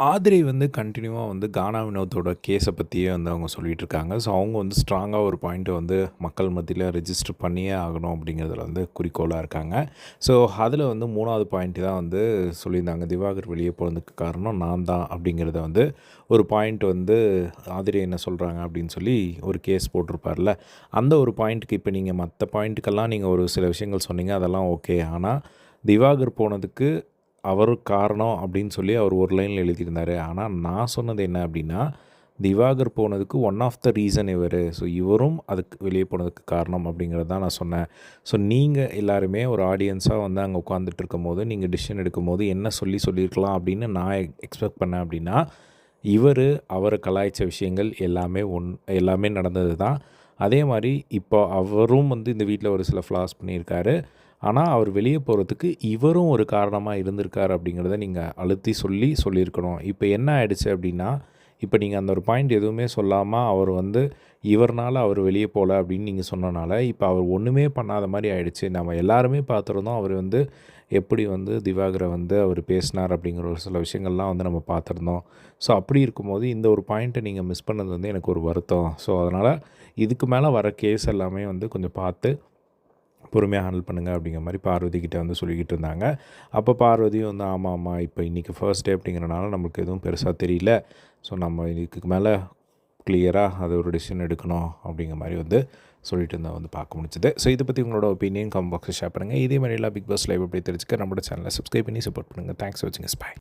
ஆதிரை வந்து கண்டினியூவாக வந்து கானா வினோத்தோட கேஸை பற்றியே வந்து அவங்க சொல்லிகிட்டு இருக்காங்க ஸோ அவங்க வந்து ஸ்ட்ராங்காக ஒரு பாயிண்ட்டை வந்து மக்கள் மத்தியில் ரெஜிஸ்டர் பண்ணியே ஆகணும் அப்படிங்கிறதுல வந்து குறிக்கோளாக இருக்காங்க. ஸோ அதில் வந்து மூணாவது பாயிண்ட் தான் வந்து சொல்லியிருந்தாங்க. திவாகர் வெளியே போனதுக்கு காரணம் நான் தான் அப்படிங்கிறத வந்து ஒரு பாயிண்ட் வந்து ஆதிரை என்ன சொல்கிறாங்க அப்படின்னு சொல்லி ஒரு கேஸ் போட்டிருப்பார்ல. அந்த ஒரு பாயிண்ட்டுக்கு இப்போ நீங்கள் மற்ற பாயிண்ட்டுக்கெல்லாம் நீங்கள் ஒரு சில விஷயங்கள் சொன்னீங்க அதெல்லாம் ஓகே ஆனால் திவாகர் போனதுக்கு அவர் காரணம் அப்படின்னு சொல்லி அவர் ஒரு லைனில் எழுதியிருந்தார். ஆனால் நான் சொன்னது என்ன அப்படின்னா திவாகர் போனதுக்கு ஒன் ஆஃப் த ரீசன் இவர். ஸோ இவரும் அதுக்கு வெளியே போனதுக்கு காரணம் அப்படிங்கிறது தான் நான் சொன்னேன். ஸோ நீங்கள் எல்லாருமே ஒரு ஆடியன்ஸாக வந்து அங்கே உட்காந்துட்டு இருக்கும் போது நீங்கள் டிசிஷன் எடுக்கும் போது என்ன சொல்லி சொல்லியிருக்கலாம் அப்படின்னு நான் எக்ஸ்பெக்ட் பண்ணேன் அப்படின்னா இவர் அவரை கலாய்ச்ச விஷயங்கள் எல்லாமே ஒன் எல்லாமே நடந்தது தான் அதே மாதிரி இப்போ அவரும் வந்து இந்த வீட்டில் ஒரு சில ஃப்ளாஸ் பண்ணியிருக்காரு. ஆனால் அவர் வெளியே போகிறதுக்கு இவரும் ஒரு காரணமாக இருந்திருக்கார் அப்படிங்கிறத நீங்கள் அழுத்தி சொல்லி சொல்லியிருக்கணும். இப்போ என்ன ஆயிடுச்சு அப்படின்னா இப்போ நீங்கள் அந்த ஒரு பாயிண்ட் எதுவுமே சொல்லாமல் அவர் வந்து இவர்னால் அவர் வெளியே போகல அப்படின்னு நீங்கள் சொன்னனால இப்போ அவர் ஒன்றுமே பண்ணாத மாதிரி ஆயிடுச்சு. நம்ம எல்லாருமே பார்த்துருந்தோம் அவர் வந்து எப்படி வந்து திவாகரை வந்து அவர் பேசினார் அப்படிங்கிற ஒரு சில விஷயங்கள்லாம் வந்து நம்ம பார்த்துருந்தோம். ஸோ அப்படி இருக்கும்போது இந்த ஒரு பாயிண்ட்டை நீங்கள் மிஸ் பண்ணது வந்து எனக்கு ஒரு வருத்தம். ஸோ அதனால் இதுக்கு மேலே வர கேஸ் எல்லாமே வந்து கொஞ்சம் பார்த்து பொறுமையாக ஹேண்டில் பண்ணுங்கள் அப்படிங்கிற மாதிரி பார்வதி கிட்டே வந்து சொல்லிக்கிட்டு இருந்தாங்க. அப்போ பார்வதியும் வந்து ஆமாம் ஆமாம் இப்போ இன்றைக்கி ஃபர்ஸ்ட் டே அப்படிங்கிறனால நமக்கு எதுவும் பெருசாக தெரியல. ஸோ நம்ம இதுக்கு மேலே கிளியராக அது ஒரு டிசிஷன் எடுக்கணும். அப்படிங்கிற மாதிரி வந்து சொல்லிட்டு இருந்தால் வந்து பார்க்க முடிச்சது ஸோ இதை பற்றி உங்களோட ஒப்பீனியன் கம் பாக்ஸில் ஷேர் பண்ணுங்கள் இதே மாதிரி எல்லாம் பிக் பாஸ் லைவ் அப்படி தெரிஞ்சுக்க நம்மளோட சேனலை சப்ஸ்கிரைப் பண்ணி சப்போர்ட் பண்ணுங்கள் தேங்க்ஸ் வாட்சிங் பாய்